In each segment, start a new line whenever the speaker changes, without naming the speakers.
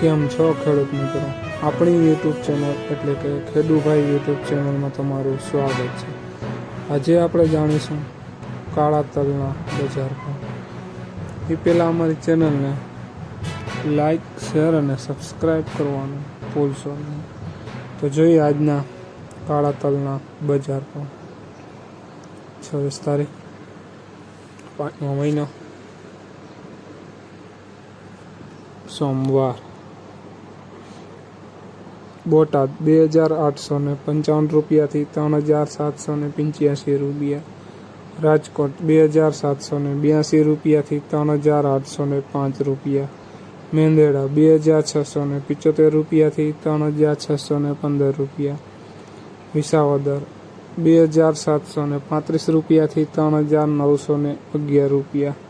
કેમ છો ખેડૂત મિત્રો? આપણી યુટ્યુબ ચેનલ એટલે કે ખેડૂભાઈ યુટ્યુબ ચેનલમાં તમારું સ્વાગત છે. આજે આપણે જાણીશું કાળા તલના બજાર પર એ પહેલાં અમારી ચેનલને લાઈક શેર અને સબસ્ક્રાઈબ કરવાનું ભૂલશો નહીં. તો જોઈએ આજના કાળા તલના બજાર પર છવ્વીસ તારીખ, પાંચમો મહિનો. સોમવાર. બોટાદ, બે હજાર આઠસો ને પંચાવન રૂપિયાથી ત્રણ હજાર સાતસો ને પંચ્યાસી રૂપિયા. રાજકોટ, બે હજાર સાતસો ને બ્યાસી રૂપિયાથી ત્રણ હજાર આઠસો ને પાંચ રૂપિયા. મેંદેડા, બે હજાર છસો ને પિચોતેર રૂપિયાથી ત્રણ હજાર છસો ને પંદર રૂપિયા. વિસાવદર, બે હજાર સાતસો ને પાંત્રીસ રૂપિયાથી ત્રણ હજાર નવસો ને અગિયાર રૂપિયા.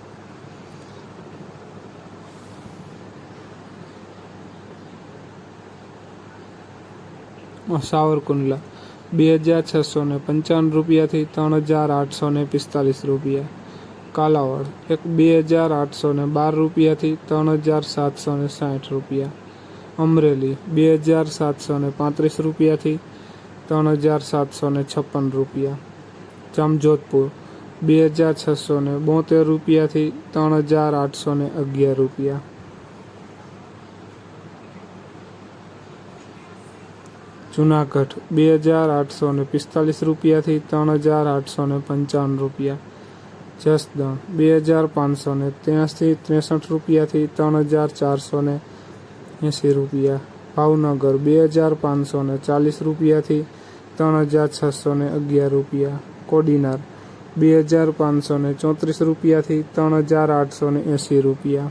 સાવરકુંડલા, બે હજાર છસો ને પંચાવન રૂપિયાથી ત્રણ હજાર આઠસો ને પિસ્તાલીસ રૂપિયા. કાલાવડ, એક બે હજાર આઠસો ને બાર રૂપિયાથી ત્રણ હજાર સાતસો ને સાઠ રૂપિયા. અમરેલી, બે હજાર સાતસો ને પાંત્રીસ રૂપિયાથી ત્રણ હજાર સાતસો ને છપ્પન રૂપિયા. જામજોધપુર, બે હજાર છસો ને બોતેર રૂપિયાથી ત્રણ હજાર આઠસો ને અગિયાર રૂપિયા. જુનાગઢ, બે હજાર આઠસો ને પિસ્તાલીસ રૂપિયાથી ત્રણ હજાર આઠસો ને પંચાવન રૂપિયા. જસદણ, બે હજાર પાંચસો ને ત્યાંસી ત્રેસઠ રૂપિયાથી ત્રણ હજાર ચારસો ને એંસી રૂપિયા. ભાવનગર, બે હજાર પાંચસો ને ચાલીસ રૂપિયાથી ત્રણ હજાર છસો ને અગિયાર રૂપિયા. કોડીનાર, બે હજાર પાંચસો ને ચોત્રીસ રૂપિયાથી ત્રણ હજાર આઠસો ને એંસી રૂપિયા.